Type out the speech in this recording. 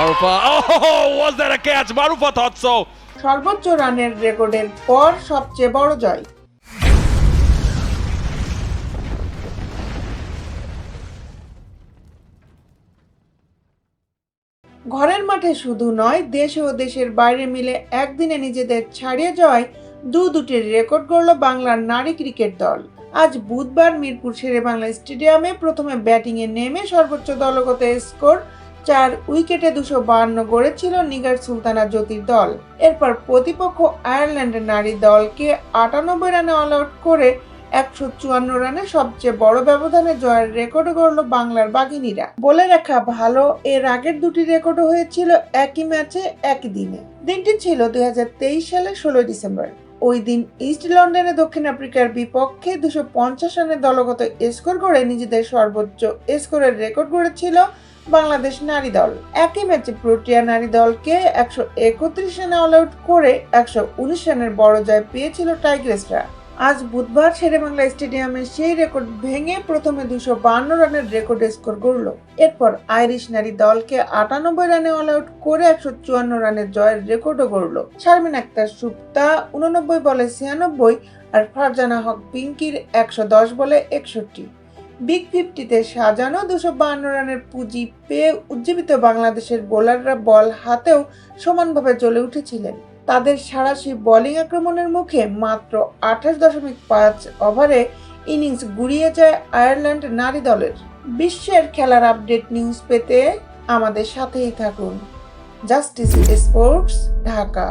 Marufa. Oh, was that a? Marufa thought so. সর্বোচ্চ রানের রেকর্ডের পর সবচেয়ে বড় জয় ঘরের মাঠে শুধু নয় দেশ ও দেশের বাইরে মিলে একদিনে নিজেদের ছাড়িয়ে যাওয়ায় দু দুটির রেকর্ড গড়ল বাংলার নারী ক্রিকেট দল আজ বুধবার মিরপুর শেরে বাংলা স্টেডিয়ামে প্রথমে ব্যাটিংয়ে নেমে সর্বোচ্চ দলগত স্কোর চার উইকেটে দুশো বাহান্ন গড়েছিল নিগার সুলতানা জ্যোতির দল। এরপর প্রতিপক্ষ আয়ারল্যান্ডের নারী দলকে আটানব্বই রানে অল আউট করে একশো চুয়ান্ন রানে সবচেয়ে বড় ব্যবধানে জয়ের রেকর্ড গড়ল বাংলার বাঘিনীরা। বলে রাখা ভালো, এর আগের দুটি রেকর্ড হয়েছিল একই ম্যাচে, একই দিনে। দিনটি ছিল দুই সালে ষোলোই ডিসেম্বর। ওই দিন ইস্ট লন্ডনে দক্ষিণ আফ্রিকার বিপক্ষে দুশো পঞ্চাশ রানের দলগত স্কোর করে নিজেদের সর্বোচ্চ স্কোরের রেকর্ড গড়েছিল বাংলাদেশ নারী দল। একই ম্যাচে প্রোটিয়া নারী দলকে একশো একত্রিশ রানে অল আউট করে একশো উনিশ রানের বড় জয় পেয়েছিল টাইগ্রেসরা। আজ বুধবার শেরেবাংলা স্টেডিয়ামে সেই রেকর্ড ভেঙে প্রথমে দুশো বান্ন রানের রেকর্ড স্কোর করল। এরপর আইরিশ নারী দলকে আটানব্বই রানে অল আউট করে একশো চুয়ান্ন রানের জয়ের রেকর্ডও গড়ল। শারমিন আক্তার, সুপ্তা উননব্বই বলে ছিয়ানব্বই আর ফারজানা হক পিঙ্কির একশো দশ বলে একষট্টি। বিগ ফিফটিতে সাজানো দুশো বান্ন রানের পুঁজি পেয়ে উজ্জীবিত বাংলাদেশের বোলাররা বল হাতেও সমানভাবে জ্বলে উঠেছিলেন। তাদের সারাশি বোলিং আক্রমণের মুখে মাত্র আঠাশ দশমিক পাঁচ ওভারে ইনিংস গুড়িয়ে যায় আয়ারল্যান্ড নারী দলের। বিশ্বের খেলার আপডেট নিউজ পেতে আমাদের সাথেই থাকুন। Justice sports, Dhaka.